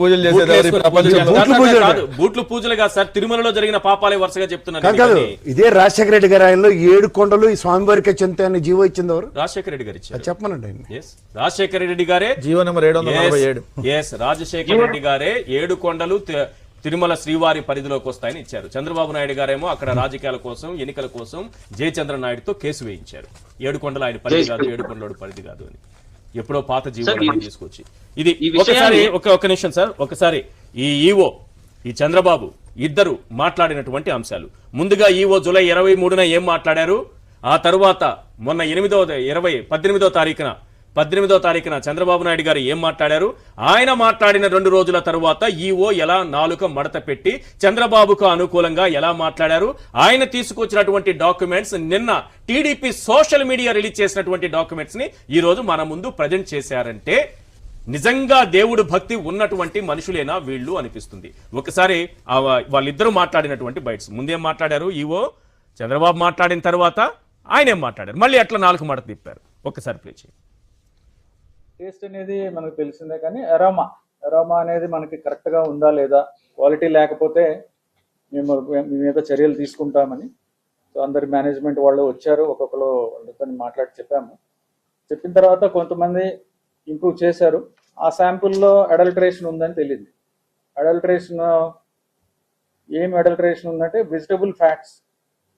పూజలు చేసేది. బూట్లు పూజలు కాదు, సార్. తిరుమలలో జరిగిన పాపాలే వరుసగా చెప్తున్నారు కాదు. ఇదే రాజశేఖర రెడ్డి గారి ఆయనలో ఏడు కొండలు ఈ స్వామివారికి చెంతాయని జీవో ఇచ్చింది ఎవరు? రాజశేఖర రెడ్డి గారు ఇచ్చారు. ఆయన Yes. రాజశేఖర రెడ్డి గారే జీవో నెంబర్ ఏడు వందల నలభై ఏడు. ఎస్ రాజశేఖర రెడ్డి గారే ఏడు కొండలు తిరుమల శ్రీవారి పరిధిలోకి వస్తాయని ఇచ్చారు. చంద్రబాబు నాయుడు గారేమో అక్కడ రాజకీయాల కోసం ఎన్నికల కోసం జయచంద్ర నాయుడుతో కేసు వేయించారు. ఏడు కొండలు ఆయన పరిధి కాదు ఏడు కొండలు పరిధి కాదు అని. ఎప్పుడో పాత జీవోలన్నీ తీసుకొచ్చి. ఇది ఒకసారి ఒక ఒక నిమిషం సార్ ఒకసారి ఈ ఈవో ఈ చంద్రబాబు ఇద్దరు మాట్లాడినటువంటి అంశాలు. ముందుగా ఈవో జూలై ఇరవై మూడున ఏం మాట్లాడారు? ఆ తరువాత మొన్న ఎనిమిదో ఇరవై పద్దెనిమిదో తారీఖున పద్దెనిమిదో తారీఖున చంద్రబాబు నాయుడు గారు ఏం మాట్లాడారు? ఆయన మాట్లాడిన రెండు రోజుల తరువాత ఈఓ ఎలా నాలుక మడత పెట్టి చంద్రబాబుకు అనుకూలంగా ఎలా మాట్లాడారు? ఆయన తీసుకొచ్చినటువంటి డాక్యుమెంట్స్ నిన్న టీడీపీ సోషల్ మీడియా రిలీజ్ చేసినటువంటి డాక్యుమెంట్స్ని ఈ రోజు మన ముందు ప్రజెంట్ చేశారంటే నిజంగా దేవుడు భక్తి ఉన్నటువంటి మనుషులేనా వీళ్ళు అనిపిస్తుంది. ఒకసారి వాళ్ళిద్దరూ మాట్లాడినటువంటి బైట్స్. ముందేం మాట్లాడారు ఈవో? చంద్రబాబు మాట్లాడిన తర్వాత ఆయన ఏం మాట్లాడారు? మళ్ళీ అట్లా నాలుగు మడత తిప్పారు. ఒక్కసారి ప్లే చేయండి. టేస్ట్ అనేది మనకు తెలిసిందే కానీ అరోమా. అరోమా అనేది మనకి కరెక్ట్గా ఉందా లేదా? క్వాలిటీ లేకపోతే మేము మీ మీద చర్యలు తీసుకుంటామని. సో అందరి మేనేజ్మెంట్ వాళ్ళు వచ్చారు ఒక్కొక్కరు వాళ్ళతో మాట్లాడి చెప్పాము. చెప్పిన తర్వాత కొంతమంది ఇంప్రూవ్ చేశారు. ఆ శాంపుల్లో అడల్టరేషన్ ఉందని తెలియదు అడల్టరేషన్ ఏం అడల్టరేషన్ ఉందంటే వెజిటబుల్ ఫ్యాట్స్.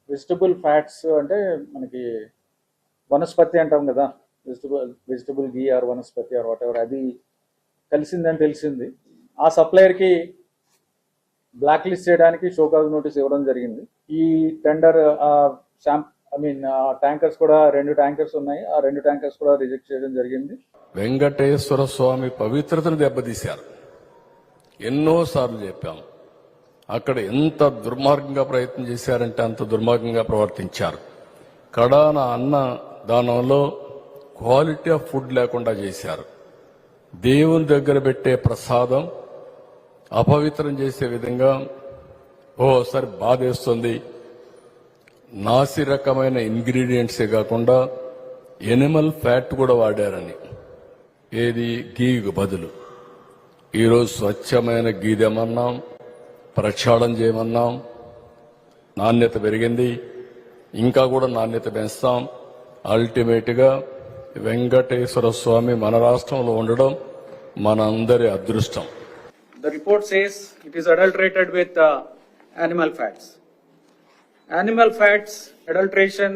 వెజిటబుల్ ఫ్యాట్స్ అంటే మనకి వనస్పతి అంటాం కదా. Vegetable vegetable ghee or vanaspati or whatever అది కలిసిందని తెలిసింది. ఆ సప్లయర్కి బ్లాక్ లిస్ట్ చేయడానికి షోకాజ్ నోటీస్ ఇవ్వడం జరిగింది. ఈ టెండర్ శాంప్ ఐ మీన్ ట్యాంకర్స్ కూడా రెండు ట్యాంకర్స్ ఉన్నాయి. ఆ రెండు ట్యాంకర్స్ కూడా రిజెక్ట్ చేయడం జరిగింది. వెంకటేశ్వర స్వామి పవిత్రతను దెబ్బతీశారు. ఎన్నోసార్లు చెప్పాం. అక్కడ ఎంత దుర్మార్గంగా ప్రయత్నం చేశారంటే అంత దుర్మార్గంగా ప్రవర్తించారు. కడాన అన్న దానంలో క్వాలిటీ ఆఫ్ ఫుడ్ లేకుండా చేశారు. దేవుని దగ్గర పెట్టే ప్రసాదం అపవిత్రం చేసే విధంగా ఓసారి బాధేస్తుంది. నాసి రకమైన ఇంగ్రీడియంట్సే కాకుండా ఎనిమల్ ఫ్యాట్ కూడా వాడారని. ఏది? గీకు బదులు. ఈరోజు స్వచ్ఛమైన గీ తెమన్నాం ప్రక్షాళన చేయమన్నాం. నాణ్యత పెరిగింది. ఇంకా కూడా నాణ్యత పెంచుతాం. అల్టిమేట్గా వెంకటేశ్వర స్వామి మన రాష్ట్రంలో ఉండడం మనందరి అదృష్టం The report says it is adulterated with uh, animal fats. Animal fats adulteration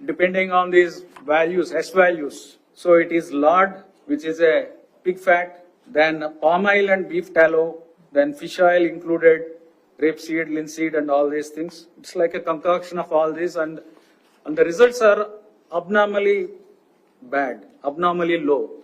depending on these values, S values. So it is lard, which is a pig fat, then palm oil and beef tallow, then fish oil included, rapeseed, linseed and all these things. It's like a concoction of all this and, and the results are abnormally bad, abnormally low.